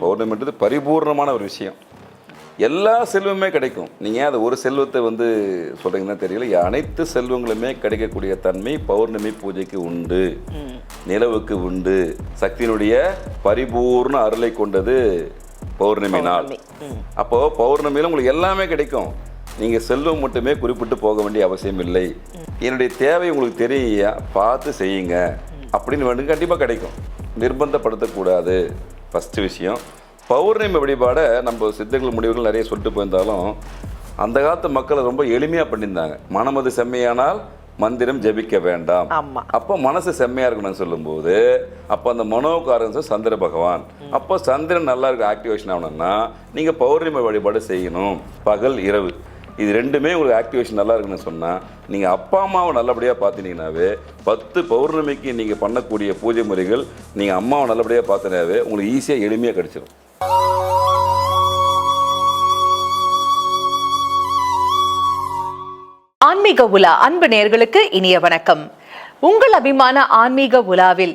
பௌர்ணமின்றது பரிபூர்ணமான ஒரு விஷயம். எல்லா செல்வமே கிடைக்கும். நீங்கள் அது ஒரு செல்வத்தை வந்து சொல்கிறீங்கன்னா தெரியல. அனைத்து செல்வங்களுமே கிடைக்கக்கூடிய தன்மை பௌர்ணமி பூஜைக்கு உண்டு. நிலவுக்கு உண்டு. சக்தியினுடைய பரிபூர்ண அருளை கொண்டது பௌர்ணமி நாள். அப்போ பௌர்ணமியில் உங்களுக்கு எல்லாமே கிடைக்கும். நீங்கள் செல்வம் மட்டுமே குறிப்பிட்டு போக வேண்டிய அவசியம் இல்லை. என்னுடைய தேவை உங்களுக்கு தெரிய பார்த்து செய்யுங்க. அப்படின்னு வேண்டும் கண்டிப்பாக கிடைக்கும். நிர்பந்தப்படுத்தக்கூடாது. ஃபஸ்ட்டு விஷயம். பௌர்ணமி வழிபாடை நம்ம சித்தர்கள் முடிவுகள் நிறைய சொல்லிட்டு போயிருந்தாலும் அந்த காலத்து மக்களை ரொம்ப எளிமையாக பண்ணியிருந்தாங்க. மனமது செம்மையானால் மந்திரம் ஜெபிக்க வேண்டாம். அப்போ மனசு செம்மையா இருக்கணும்னு சொல்லும்போது அப்போ அந்த மனோகாரன் சந்திர பகவான். அப்போ சந்திரன் நல்லா இருக்க ஆக்டிவேஷன் ஆகணும்னா நீங்கள் பௌர்ணமி வழிபாடு செய்யணும். பகல் இரவு. இது ரெண்டுமே உங்களுக்கு ஆக்டிவேஷன் நல்லா இருக்குன்னு சொன்னால் நீங்கள் அப்பா அம்மாவை நல்லபடியாக பார்த்துட்டீங்கன்னாவே பத்து பௌர்ணமிக்கு நீங்கள் பண்ணக்கூடிய பூஜை முறைகள் நீங்கள் அம்மாவை நல்லபடியாக பார்த்தினாவே உங்களுக்கு ஈஸியாக எளிமையாக கிடச்சிடும் ஆன்மீக உலா அன்பு நேர்களுக்கு இனிய வணக்கம். உங்கள் அபிமான ஆன்மீக உலாவில்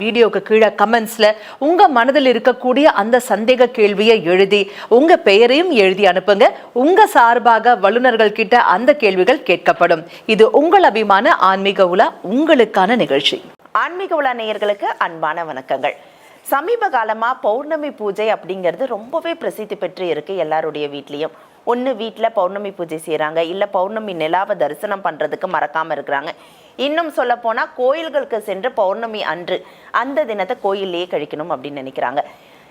வீடியோக்கு கீழே கமெண்ட்ஸ்ல உங்க மனதில் இருக்கக்கூடிய அந்த சந்தேக கேள்வியை எழுதி உங்க பெயரையும் எழுதி அனுப்புங்க. உங்க சார்பாக வல்லுநர்கள் கிட்ட அந்த கேள்விகள் கேட்கப்படும். இது உங்கள் அபிமான ஆன்மீக உலா உங்களுக்கான நிகழ்ச்சி. ஆன்மீக உலா நேயர்களுக்கு அன்பான வணக்கங்கள். சமீப காலமா பௌர்ணமி பூஜை அப்படிங்கிறது ரொம்பவே பிரசித்தி பெற்று இருக்கு எல்லாருடைய வீட்லேயும். ஒன்று வீட்டில் பௌர்ணமி பூஜை செய்கிறாங்க இல்லை பௌர்ணமி நிலாவை தரிசனம் பண்ணுறதுக்கு மறக்காமல் இருக்கிறாங்க. இன்னும் சொல்ல போனால் கோயில்களுக்கு சென்று பௌர்ணமி அன்று அந்த தினத்தை கோயில்லையே கழிக்கணும் அப்படின்னு நினைக்கிறாங்க.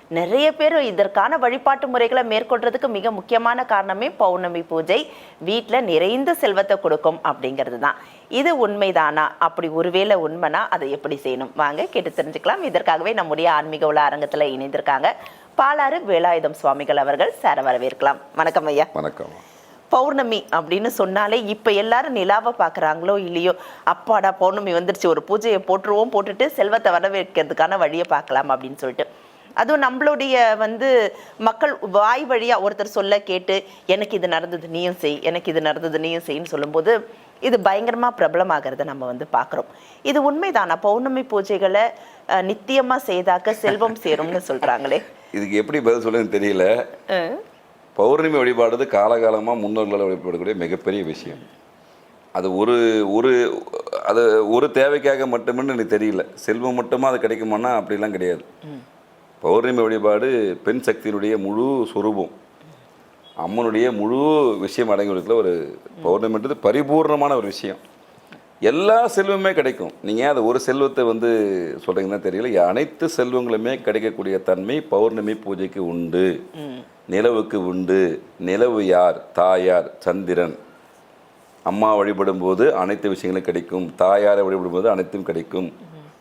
நிறைய பேர் இதற்கான வழிபாட்டு முறைகளை மேற்கொள்றதுக்கு மிக முக்கியமான காரணமே பௌர்ணமி பூஜை. வீட்டில் நிறைந்த செல்வத்தை கொடுக்கும் அப்படிங்கிறது தான். இது உண்மைதானா? அப்படி ஒருவேளை உண்மைனா அதை எப்படி செய்யணும்? வாங்க கேட்டு தெரிஞ்சுக்கலாம். இதற்காகவே நம்முடைய ஆன்மீக உள்ள அரங்கத்தில் இணைந்திருக்காங்க. பாலாறு வேலாயுதம் சுவாமிகள் அவர்கள் சார வரவேற்கலாம். வணக்கம் ஐயா. வணக்கம். பௌர்ணமி அப்படின்னு சொன்னாலே இப்போ எல்லாரும் நிலாவை பார்க்குறாங்களோ இல்லையோ அப்பாடா பௌர்ணமி வந்துருச்சு ஒரு பூஜையை போட்டுருவோம் போட்டுட்டு செல்வத்தை வரவேற்கிறதுக்கான வழியை பார்க்கலாம் அப்படின்னு சொல்லிட்டு. அதுவும் நம்மளுடைய வந்து மக்கள் வாய் வழியா ஒருத்தர் சொல்ல கேட்டு எனக்கு இது நடந்தது நீயும் செய் எனக்கு இது நடந்தது நீயும் செய்ன்னு சொல்லும்போது இது பயங்கரமா பிரபலமாகிறத நம்ம வந்து பார்க்குறோம். இது உண்மைதானா? பௌர்ணமி பூஜைகளை அஹ், நித்தியமா செய்தாக்க செல்வம் சேரும்னு சொல்றாங்களே. இதுக்கு எப்படி பதில் சொல்லுன்னு தெரியல. பௌர்ணமி வழிபாடுறது காலகாலமாக முன்னோர்களால் வழிபடக்கூடிய மிகப்பெரிய விஷயம். அது ஒரு ஒரு அது ஒரு தேவைக்காக மட்டுமே எனக்கு தெரியல. செல்வம் மட்டுமா அது கிடைக்குமானா அப்படிலாம் கிடையாது. பௌர்ணமி வழிபாடு பெண் சக்தியினுடைய முழு சுரூபம். அம்மனுடைய முழு விஷயம் அடங்கி ஒரு பௌர்ணமின்றது பரிபூர்ணமான ஒரு விஷயம். எல்லா செல்வமே கிடைக்கும். நீங்கள் அது ஒரு செல்வத்தை வந்து சொல்கிறீங்கன்னா தெரியல. அனைத்து செல்வங்களுமே கிடைக்கக்கூடிய தன்மை பௌர்ணமி பூஜைக்கு உண்டு. நிலவுக்கு உண்டு. நிலவு யார்? தாயார் சந்திரன். அம்மா வழிபடும்போது அனைத்து விஷயங்களும் கிடைக்கும். தாயாரை வழிபடும்போது அனைத்தும் கிடைக்கும்.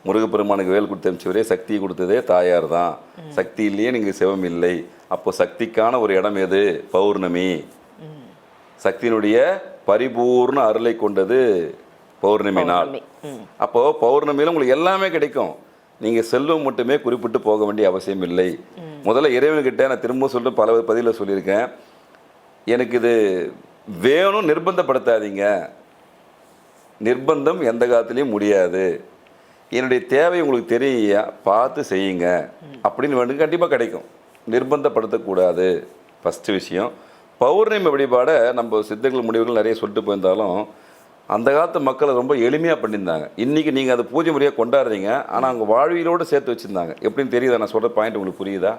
முருகப்பெருமானுக்கு வேல் கொடுத்த அனுப்பிச்சவரே சக்தி கொடுத்ததே தாயார் தான். சக்தி இல்லையே நீங்கள் சிவம் இல்லை. அப்போ சக்திக்கான ஒரு இடம் எது? பௌர்ணமி. சக்தியினுடைய பரிபூர்ண அருளை கொண்டது பௌர்ணமி நாள். பௌர்ணமி. ம். அப்போ பௌர்ணமியில் உங்களுக்கு எல்லாமே கிடைக்கும். நீங்க செல்வம் மட்டுமே குறிப்பிட்டு போக வேண்டிய அவசியம் இல்லை. முதல்ல இறைவன்கிட்ட நான் திரும்ப சொல்லிட்டு பல பதிவில் சொல்லியிருக்கேன். எனக்கு இது வேணும் நிர்பந்தப்படுத்தாதீங்க. நிர்பந்தம் எந்த காலத்துலேயும் முடியாது. என்னுடைய தேவை உங்களுக்கு தெரிய பார்த்து செய்யுங்க. அப்படின்னு வேண்டும் கண்டிப்பாக கிடைக்கும். நிர்பந்தப்படுத்தக்கூடாது. ஃபஸ்ட்டு விஷயம். பௌர்ணமி வழிபாடை நம்ம சித்தர்கள் முடிவுகள் நிறைய சொல்லிட்டு போயிருந்தாலும் அந்த காலத்து மக்களை ரொம்ப எளிமையாக பண்ணியிருந்தாங்க. இன்றைக்கி நீங்கள் அதை பூஜை முறையாக கொண்டாடுறீங்க. ஆனால் அவங்க வாழ்வியலோடு சேர்த்து வச்சுருந்தாங்க. எப்படின்னு தெரியுதா? நான் சொல்கிற பாயிண்ட் உங்களுக்கு புரியுதா?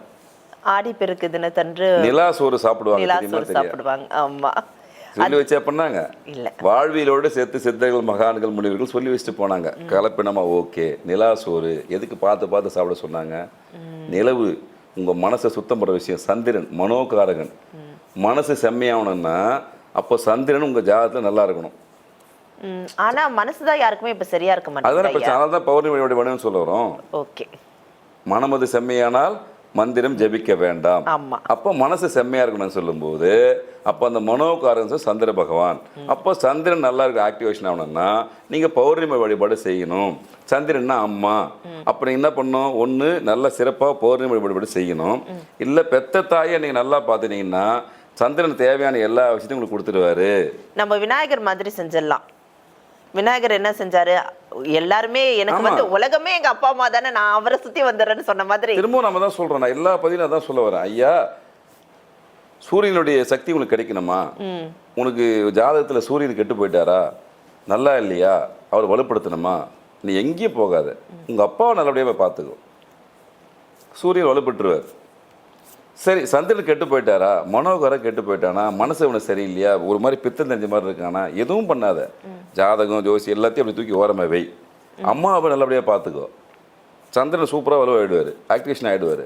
ஆடி பெருக்கு தினத்தன்று நிலா சோறு சாப்பிடுவாங்க. நிலா சோறு சாப்பிடுவாங்க. ஆமா. சொல்லி வச்சா பண்ணாங்க? இல்ல. வாழ்வியலோடு சேர்த்து சித்தர்கள் மகான்கள் முனிவர்கள் சொல்லி வச்சுட்டு போனாங்க. கலப்பினமா ஓகே. நிலா சோறு. எதுக்கு பார்த்து பார்த்து சாப்பிட சொன்னாங்க? நிலவு உங்க மனசை சுத்தம் பண்ணுற விஷயம். சந்திரன் மனோகாரகன். மனசு செம்மையாகணும்னா அப்போ சந்திரன் உங்க ஜாதகத்துல நல்லா இருக்கணும். ஆனா மனசுதான் யாருக்குமே இப்ப சரியா இருக்க மாட்டேங்குது பிரச்சனை அதனால தான் பௌர்ணமி வழிபாடுன்னு சொல்ல வரோம். ஓகே. மனமது செம்மையானால் மந்திரம் ஜெபிக்க வேண்டாம். அப்போ மனசு செம்மையா இருக்கணும்னு சொல்லும்போது அப்போ அந்த மனோகாரன் சந்திர பகவான். அப்போ சந்திரன் நல்லா இருக்க ஆக்டிவேஷன் ஆகணும்னா நீங்க பௌர்ணமி வழிபாடு செய்யணும். சந்திரன்னா அம்மா? அப்ப நீங்க என்ன பண்ணணும்? ஒண்ணு நல்ல சிறப்பா பௌர்ணமி வழிபாடு செய்யணும். இல்ல பெத்த தாயை நீங்க நல்லா பார்த்துட்டீங்கன்னா சந்திரன் தேவையான எல்லா விஷயத்தையும் உங்களுக்கு கொடுத்துருவாரு. நம்ம விநாயகர் மாதிரி செஞ்சிடலாம். விநாயகர் என்ன செஞ்சாரு? எல்லாருமே எனக்கு. வந்து உலகமே எங்க அப்பா அம்மா தானே நான் அவரை சுத்தி வந்துடுறேன்னு சொன்ன மாதிரி. திரும்பவும் நம்ம தான் சொல்றோம். நான் எல்லா பதிலும் அதான் சொல்ல வரேன். ஐயா சூரியனுடைய சக்தி உனக்கு கிடைக்கணுமா? உனக்கு ஜாதகத்தில் சூரியன் கெட்டு போயிட்டாரா? நல்லா இல்லையா? அவர் வலுப்படுத்தணுமா? நீ எங்கேயும் போகாத. உங்கள் அப்பாவை நல்லபடியாக பார்த்துக்கோ. சூரியன் வலுப்பட்டுருவார் சரி சந்திரன் கெட்டு போயிட்டாரா? மனோகரம் கெட்டு போயிட்டானா? மனசு இவனுக்கு சரியில்லையா? ஒரு மாதிரி பித்தம் தெரிஞ்ச மாதிரி இருக்கானா? எதுவும் பண்ணாத. ஜாதகம் ஜோசி எல்லாத்தையும் அப்படி தூக்கி ஓரமாக வை. அம்மாவை நல்லபடியாக பார்த்துக்கோ. சந்திரன் சூப்பராக வலுவாயிடுவார். ஆக்டிவேஷன் ஆகிடுவார்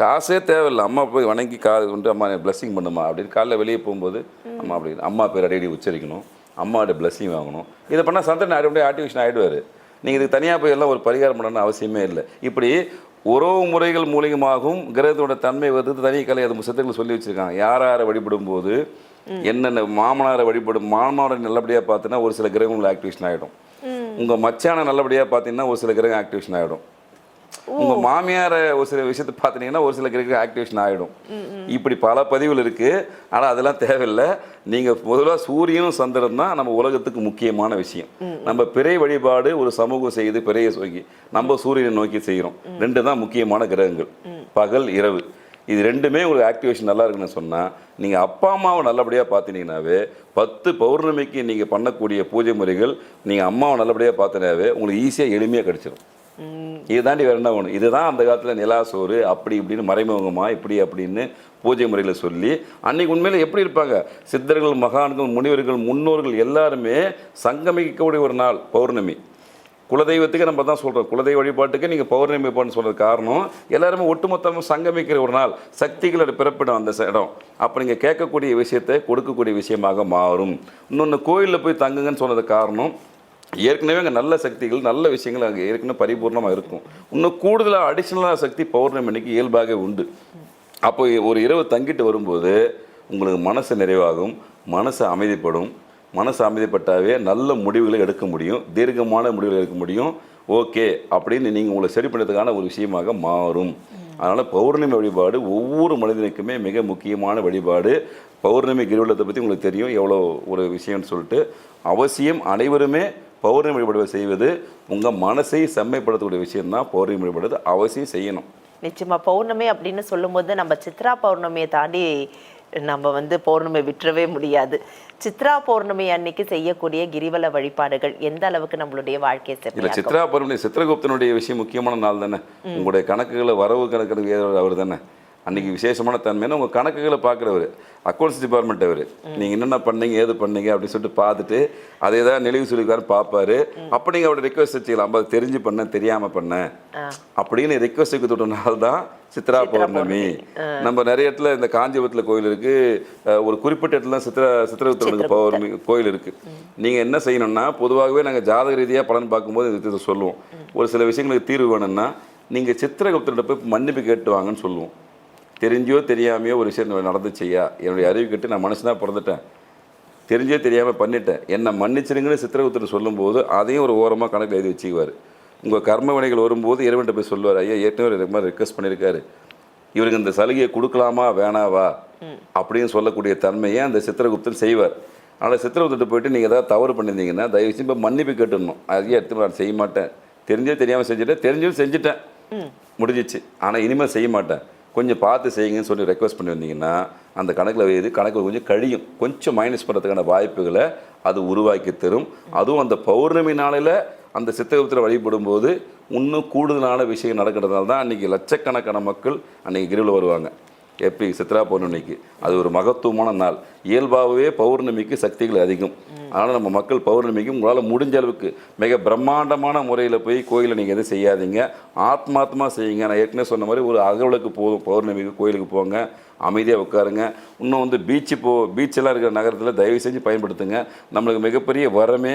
காசே தேவையில்லை. அம்மா போய் வணங்கி கா கொண்டு அம்மா பிளஸ்ஸிங் பண்ணுமா அப்படின்னு காலைல வெளியே போகும்போது அம்மா அப்படின்னு அம்மா பேர் அடிக்கடி உச்சரிக்கணும். அம்மாவோட பிளஸ்ஸிங் வாங்கணும். இதை பண்ணால் சந்திரன் அப்படியே ஆக்டிவேஷன் ஆகிடுவார் நீங்கள் இதுக்கு தனியாக போய் எல்லாம் ஒரு பரிகாரம் பண்ணணும்னு அவசியமே இல்லை. இப்படி உறவு முறைகள் மூலியமாகவும் கிரகத்தோட தன்மை வந்து தனி கலை அது சித்தர்கள் சொல்லி வச்சிருக்காங்க. யார் யாரை வழிபடும் போது என்னென்ன மாமனாரை வழிபடும் மாமனாரை நல்லபடியாக பார்த்தீங்கன்னா ஒரு சில கிரகங்கள் ஆக்டிவேஷன் ஆகிடும் உங்கள் மச்சானை நல்லபடியாக பார்த்தீங்கன்னா ஒரு சில கிரகம் ஆக்டிவேஷன் ஆகிடும் உங்க மாமியார ஒரு சில விஷயத்தை பார்த்தீங்கன்னா ஒரு சில கிரக ஆக்டிவேஷன் ஆகிடும் இப்படி பல பதிவுகள் இருக்கு. ஆனா அதெல்லாம் தேவையில்லை. நீங்க பொதுவாக சூரியனும் சந்திரன் தான் நம்ம உலகத்துக்கு முக்கியமான விஷயம். நம்ம பிறை வழிபாடு ஒரு சமூகம் செய்து பிறையை நோக்கி நம்ம சூரியனை நோக்கி செய்கிறோம் ரெண்டு தான் முக்கியமான கிரகங்கள். பகல் இரவு. இது ரெண்டுமே உங்களுக்கு ஆக்டிவேஷன் நல்லா இருக்குன்னு சொன்னா நீங்க அப்பா அம்மாவை நல்லபடியா பார்த்தீங்கன்னாவே பத்து பௌர்ணமிக்கு நீங்க பண்ணக்கூடிய பூஜை முறைகள் நீங்க அம்மாவை நல்லபடியா பார்த்தனாவே உங்களுக்கு ஈஸியா எளிமையா கிடைச்சிடும் இதுதாண்டி வேற என்ன ஒன்று இதுதான் அந்த காலத்தில் நிலா சோறு அப்படி இப்படின்னு மறைமுகமா இப்படி அப்படின்னு பூஜை முறையில் சொல்லி அன்னைக்கு உண்மையில் எப்படி இருப்பாங்க? சித்தர்கள் மகான்கள் முனிவர்கள் முன்னோர்கள் எல்லாருமே சங்கமிக்கக்கூடிய ஒரு நாள் பௌர்ணமி. குலதெய்வத்துக்கு நம்ம தான் சொல்கிறோம் குலதெய்வ வழிபாட்டுக்கு நீங்கள் பௌர்ணமி வழிபாடுன்னு சொல்கிறது காரணம் எல்லாருமே ஒட்டுமொத்தமாக சங்கமிக்கிற ஒரு நாள் சக்திகளோட பிறப்பிடம் அந்த இடம். அப்போ நீங்கள் கேட்கக்கூடிய விஷயத்தை கொடுக்கக்கூடிய விஷயமாக மாறும். இன்னொன்று கோயிலில் போய் தங்குங்கன்னு சொன்னது காரணம் ஏற்கனவே அங்கே நல்ல சக்திகள் நல்ல விஷயங்கள் அங்கே ஏற்கனவே பரிபூர்ணமாக இருக்கும். இன்னும் கூடுதலாக அடிஷ்னலாக சக்தி பௌர்ணமி அன்னைக்கு இயல்பாக உண்டு. அப்போ ஒரு இரவு தங்கிட்டு வரும்போது உங்களுக்கு மனசு நிறைவாகும் மனசு அமைதிப்படும். மனசு அமைதிப்பட்டாவே நல்ல முடிவுகளை எடுக்க முடியும் தீர்க்கமான முடிவுகளை எடுக்க முடியும். ஓகே அப்படின்னு நீங்கள் உங்களை சரி பண்ணுறதுக்கான ஒரு விஷயமாக மாறும். அதனால் பௌர்ணமி வழிபாடு ஒவ்வொரு மனிதனுக்குமே மிக முக்கியமான வழிபாடு. பௌர்ணமி கிரிவலத்தை பற்றி உங்களுக்கு தெரியும் எவ்வளோ ஒரு விஷயம்னு சொல்லிட்டு. அவசியம் அனைவருமே பௌர்ணமி வழிபாடு செய்வது உங்கள் மனசை செம்மைப்படுத்தக்கூடிய விஷயம்தான் பௌர்ணமி வழிபாடு. அவசியம் செய்யணும். நிச்சயமா பௌர்ணமி அப்படின்னு சொல்லும்போது நம்ம சித்ரா பௌர்ணமியை தாண்டி நம்ம வந்து பௌர்ணமி விட்டுறவே முடியாது. சித்ரா பௌர்ணமி அன்னைக்கு செய்யக்கூடிய கிரிவல வழிபாடுகள் எந்த அளவுக்கு நம்மளுடைய வாழ்க்கையை இல்ல சித்ரா பௌர்ணமி சித்திரகுப்தனுடைய விஷயம் முக்கியமான நாள் தானே. உங்களுடைய கணக்குகளை வரவு கணக்கு அவர் தானே அன்னைக்கு விசேஷமான தன்மைன்னா உங்க கணக்குகளை பார்க்குறவர். அக்கௌண்ட்ஸ் டிபார்ட்மெண்ட் அவர். நீங்க என்னென்ன பண்ணீங்க ஏது பண்ணீங்க அப்படின்னு சொல்லிட்டு பார்த்துட்டு அதை ஏதாவது நெளிவு சொல்லிக்காரு பார்ப்பாரு. அப்போ நீங்க அவருடைய ரிக்வஸ்ட் வச்சுக்கலாம். அது தெரிஞ்சு பண்ண தெரியாம பண்ண. அப்படின்னு ரிக்வஸ்ட் கொடுத்த நாள் தான் சித்ரா பௌர்ணமி. நம்ம நிறைய இடத்துல இந்த காஞ்சிபுரத்தில் கோயில் இருக்கு. அஹ் ஒரு குறிப்பிட்ட இடத்துல சித்ரா சித்திரகுப்தனுக்கு பௌர்ணமி கோயில் இருக்கு. நீங்க என்ன செய்யணும்னா பொதுவாகவே நாங்க ஜாதக ரீதியா பலன் பார்க்கும்போது இது சொல்லுவோம். ஒரு சில விஷயங்களுக்கு தீர்வு வேணும்னா நீங்க சித்திரகுப்தன்கிட்ட போய் மன்னிப்பு கேட்டு வாங்கன்னு சொல்லுவோம். தெரிஞ்சோ தெரியாமையோ ஒரு விஷயம் நடந்துச்சையா என்னுடைய அறிவு கேட்டு நான் மனுஷனா பிறந்துட்டேன். தெரிஞ்சோ தெரியாமல் பண்ணிட்டேன். என்னை மன்னிச்சிருங்கன்னு சித்திரகுப்தன் சொல்லும்போது அதையும் ஒரு ஓரமாக கணக்கில் எழுதி வச்சுக்குவார். உங்கள் கர்ம வினைகள் வரும்போது இறைவன்கிட்ட போய் சொல்லுவார் ஐயா ஏற்கனவே இது மாதிரி ரிக்வஸ்ட் பண்ணியிருக்காரு. இவருக்கு இந்த சலுகையை கொடுக்கலாமா வேணாவா? அப்படின்னு சொல்லக்கூடிய தன்மையை அந்த சித்திரகுப்தன் செய்வார். ஆனால் சித்திரகுப்தன் போயிட்டு நீங்கள் ஏதாவது தவறு பண்ணியிருந்தீங்கன்னா தயவு செஞ்சு மன்னிப்பு கேட்டுடணும். அதையே எடுத்து நான் செய்ய மாட்டேன். தெரிஞ்சோ தெரியாமல் செஞ்சுட்டேன். தெரிஞ்சும் செஞ்சுட்டேன். முடிஞ்சிச்சு. ஆனால் இனிமேல் செய்ய மாட்டேன். கொஞ்சம் பார்த்து செய்யுங்கன்னு சொல்லி ரெக்வஸ்ட் பண்ணி அந்த கணக்கில் எழுதி கணக்கு கொஞ்சம் கழியும். கொஞ்சம் மைனஸ் பண்ணுறதுக்கான வாய்ப்புகளை அது உருவாக்கி தரும். அதுவும் அந்த பௌர்ணமி நாளில் அந்த சித்தகத்தில் வழிபடும் போது இன்னும் கூடுதலான விஷயம் நடக்கிறதுனால தான் அன்றைக்கி லட்சக்கணக்கான மக்கள் அன்றைக்கி கிரிவில் வருவாங்க. எப்படி சித்ரா பௌர்ணமிக்கு? அது ஒரு மகத்துவமான நாள். இயல்பாகவே பௌர்ணமிக்கு சக்திகள் அதிகம். அதனால் நம்ம மக்கள் பௌர்ணமிக்கு உங்களால் முடிஞ்ச அளவுக்கு மிக பிரம்மாண்டமான முறையில் போய் கோயிலில் நீங்கள் எதுவும் செய்யாதீங்க. ஆத்மாத்மா செய்யுங்க. நான் ஏற்கனவே சொன்ன மாதிரி ஒரு அகவலுக்கு போதும் பௌர்ணமிக்கு கோயிலுக்கு போங்க. அமைதியாக உட்காருங்க. இன்னும் வந்து பீச்சு போ பீச்செல்லாம் இருக்கிற நகரத்தில் தயவு செஞ்சு பயன்படுத்துங்க. நம்மளுக்கு மிகப்பெரிய வரமே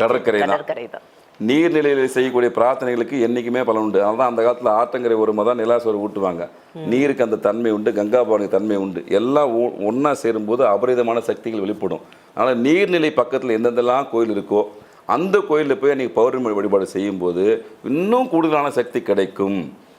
கடற்கரை தான். கடற்கரை தான். நீர்நிலையில் செய்யக்கூடிய பிரார்த்தனைகளுக்கு என்றைக்குமே பலன் உண்டு. அதனால அந்த காலத்தில் ஆற்றங்கரை ஓரமாக தான் நிலாசோறு ஊட்டுவாங்க. நீருக்கு அந்த தன்மை உண்டு கங்கா பவானிக்கு தன்மை உண்டு. எல்லாம் ஒன்றா சேரும்போது அபரிதமான சக்திகள் வெளிப்படும். அதனால் நீர்நிலை பக்கத்தில் எந்தெந்தெல்லாம் கோயில் இருக்கோ அந்த கோயிலில் போய் நீங்கள் பௌர்ணமி வழிபாடு செய்யும்போது இன்னும் கூடுதலான சக்தி கிடைக்கும்.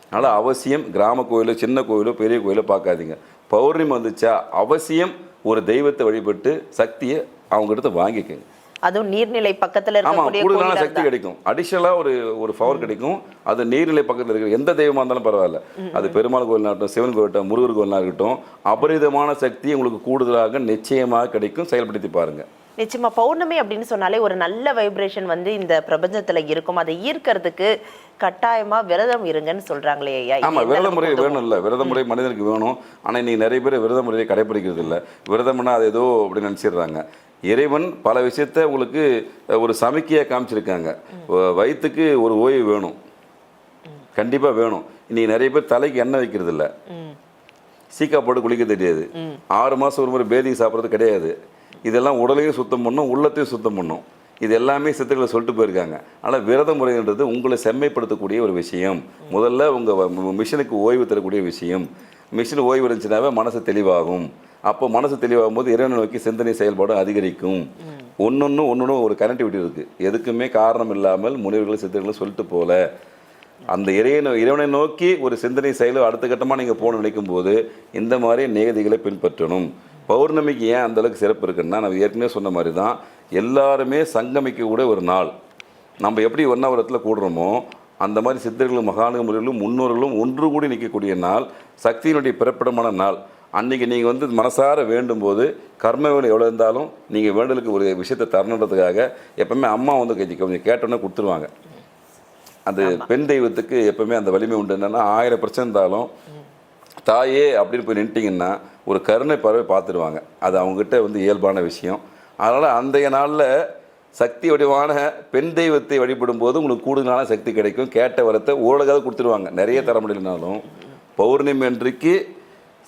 அதனால் அவசியம் கிராம கோயிலோ சின்ன கோயிலோ பெரிய கோயிலோ பார்க்காதீங்க. பௌர்ணமி வந்துச்சா அவசியம் ஒரு தெய்வத்தை வழிபட்டு சக்தியை அவங்ககிட்ட வாங்கிக்கங்க. அதுவும் நீர்நிலை பக்கத்துல ஆமா இருக்கக்கூடிய கூடுதலான சக்தி கிடைக்கும். அடிஷனலா ஒரு ஒரு பவர் கிடைக்கும். அது நீர்நிலை பக்கத்துல இருக்கிற எந்த தெய்வமா இருந்தாலும் பரவாயில்ல. அது பெருமாள் கோயிலாக இருக்கட்டும் சிவன் கோயிலாகட்டும் முருகர் கோயிலாக இருக்கட்டும் அபரிதமான சக்தி உங்களுக்கு கூடுதலாக நிச்சயமாக கிடைக்கும். செயல்படுத்தி பாருங்க. நிச்சயமா பௌர்ணமி அப்படின்னு சொன்னாலே ஒரு நல்ல வைப்ரேஷன் வந்து இந்த பிரபஞ்சத்துல இருக்கும். அதை ஈர்க்கறதுக்கு கட்டாயமா விரதம் இருங்கன்னு சொல்றாங்களே ஐயா. ஆமா விரத முறை? வேணும் இல்ல. விரத முறை மனிதனுக்கு வேணும். ஆனா இன்னைக்கு நிறைய பேர் விரத முறையை கடைபிடிக்கிறது இல்ல. விரதம்னா அது ஏதோ அப்படி நினைச்சிடுறாங்க. இறைவன் பல விஷயத்த உங்களுக்கு ஒரு சமிக்கையா காமிச்சிருக்காங்க. வ- வயித்துக்கு ஒரு ஓய்வு வேணும். கண்டிப்பா வேணும். இன்னைக்கு நிறைய பேர் தலைக்கு எண்ணெய் வைக்கிறது இல்ல. சீக்கா போட்டு குளிக்க தெரியாது. ஆறு மாதம் ஒரு முறை பேதி சாப்பிட்றது கிடையாது. இதெல்லாம் உடலையும் சுத்தம் பண்ணும் உள்ளத்தையும் சுத்தம் பண்ணும். இது எல்லாமே சித்தர்களை சொல்லிட்டு போயிருக்காங்க. ஆனால் விரத முறைன்றது உங்களை செம்மைப்படுத்தக்கூடிய ஒரு விஷயம். முதல்ல உங்கள் மிஷினுக்கு ஓய்வு தரக்கூடிய விஷயம். மிஷின் ஓய்வு இருந்துச்சுனாவே மனசு தெளிவாகும். அப்போ மனசு தெளிவாகும் போது இறைவனை நோக்கி சிந்தனை செயல்பாடு அதிகரிக்கும். ஒன்னொன்று ஒன்றொன்றும் ஒரு கனெக்டிவிட்டி இருக்குது எதுக்குமே காரணம் இல்லாமல் முனிவர்கள் சித்தர்கள் சொல்லிட்டு போகல அந்த இறைவனை இறைவனை நோக்கி ஒரு சிந்தனை செயலோ அடுத்த கட்டமாக நீங்கள் போகணும்னு நினைக்கும் போது இந்த மாதிரி நேகதிகளை பின்பற்றணும். பௌர்ணமிக்கு ஏன் அந்த அளவுக்கு சிறப்பு இருக்குன்னா நான் ஏற்கனவே சொன்ன மாதிரி தான் எல்லாருமே சங்கமிக்கக்கூடிய ஒரு நாள். நம்ம எப்படி ஒன்னாவரத்தில் கூடுறோமோ அந்த மாதிரி சித்தர்களும் மகானுக முறைகளும் முன்னோர்களும் ஒன்று கூடி நிற்கக்கூடிய நாள் சக்தியினுடைய பிறப்பிடமான நாள். அன்னைக்கு நீங்கள் வந்து மனசார வேண்டும் போது கர்ம வேலை எவ்வளோ இருந்தாலும் நீங்கள் வேண்டலுக்கு ஒரு விஷயத்தை தரணுன்றதுக்காக எப்பவுமே அம்மா வந்து கொஞ்சம் கொஞ்சம் கேட்டோன்னே கொடுத்துருவாங்க. அந்த பெண் தெய்வத்துக்கு எப்பவுமே அந்த வலிமை உண்டு. என்னன்னா ஆயிரம் பிரச்சனை இருந்தாலும் தாயே அப்படின்னு போய் நின்ட்டிங்கன்னா ஒரு கருணை பறவை பார்த்துருவாங்க அது அவங்ககிட்ட வந்து இயல்பான விஷயம். அதனால் அந்தைய நாளில் சக்தி வடிவான பெண் தெய்வத்தை வழிபடும் போது உங்களுக்கு கூடுதலான சக்தி கிடைக்கும். கேட்ட வரத்தை ஓரளவுக்காக கொடுத்துருவாங்க. நிறைய தர முடியலனாலும். பௌர்ணமி அன்றைக்கு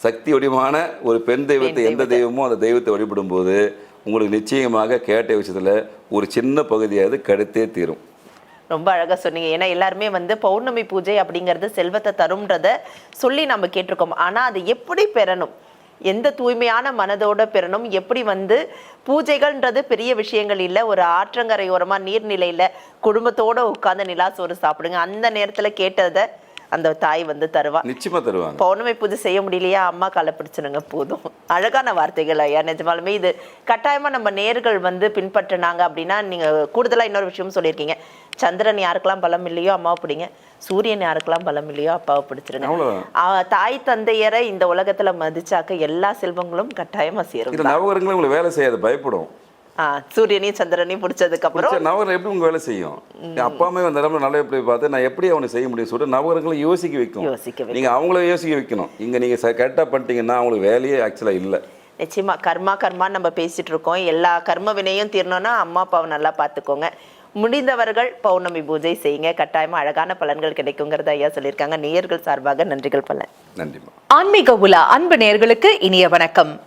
சக்தி வடிவான ஒரு பெண் தெய்வத்தை எந்த தெய்வமோ அந்த தெய்வத்தை வழிபடும் போது உங்களுக்கு நிச்சயமாக கேட்ட விஷயத்தில் ஒரு சின்ன பகுதியாவது கிடைத்தே தீரும். ரொம்ப அழகாக சொன்னீங்க. ஏன்னா எல்லாருமே வந்து பௌர்ணமி பூஜை அப்படிங்கிறது செல்வத்தை தரும்ன்றத சொல்லி நம்ம கேட்டிருக்கோம். ஆனால் அது எப்படி பெறணும்? எந்த தூய்மையான மனதோட பெறணும்? எப்படி வந்து பூஜைகள்ன்றது பெரிய விஷயங்கள் இல்லை. ஒரு ஆற்றங்கரையோரமாக நீர்நிலையில் குடும்பத்தோடு குடும்பத்தோட உட்கார்ந்து நிலாசோறு சாப்பிடுங்க. அந்த நேரத்தில் கேட்டதை அந்த தாய் வந்து தருவா. நிச்சயமாக தருவாங்க. பௌர்ணமி பூஜை செய்ய முடியலையா? அம்மா காலை பிடிச்சிடுங்க போதும். அழகான வார்த்தைகள் ஐயா நிஜமாலுமே இது கட்டாயமா நம்ம நேர்கள் வந்து பின்பற்றினாங்க அப்படின்னா நீங்க கூடுதலா இன்னொரு விஷயம் சொல்லியிருக்கீங்க. சந்திரன் யாருக்கெல்லாம் பலம் இல்லையோ அம்மாவை பிடிங்க. சூரியன் யாருக்கெல்லாம் பலம் இல்லையோ அப்பாவை பிடிச்சிருங்க. தாய் தந்தையரை இந்த உலகத்துல மதிச்சாக்க எல்லா செல்வங்களும் கட்டாயமா சேரும். நவகரங்களும் உங்களுக்கு வேலை செய்யாது பயப்படும். சூரியனையும் சந்திரனையும் பிடிச்சதுக்கு அப்புறம் நவகரம் எப்படி உங்க வேலை செய்யும்? அப்பா அம்மா அந்த இடத்துல நல்ல எப்படி பார்த்து நான் எப்படி அவனை செய்ய முடியும்? சொல்லிட்டு நவகரங்களை யோசிக்க வைக்கும். யோசிக்க. நீங்க அவங்கள யோசிக்க வைக்கணும். இங்க நீங்க கரெக்டாக பண்ணிட்டீங்கன்னா அவங்களுக்கு வேலையே ஆக்சுவலா இல்லை. நிச்சயமா கர்மா கர்மா நம்ம பேசிட்டு இருக்கோம். எல்லா கர்ம வினையும் தீரணும்னா அம்மா அப்பாவை நல்லா பார்த்துக்கோங்க. முடிந்தவர்கள் பௌர்ணமி பூஜை செய்யுங்க. கட்டாயமா அழகான பலன்கள் கிடைக்குங்கிறத ஐயா சொல்லியிருக்காங்க. நேயர்கள் சார்பாக நன்றிகள் பல. நன்றிம்மா. ஆன்மீக உலா அன்பு நேயர்களுக்கு இனிய வணக்கம்.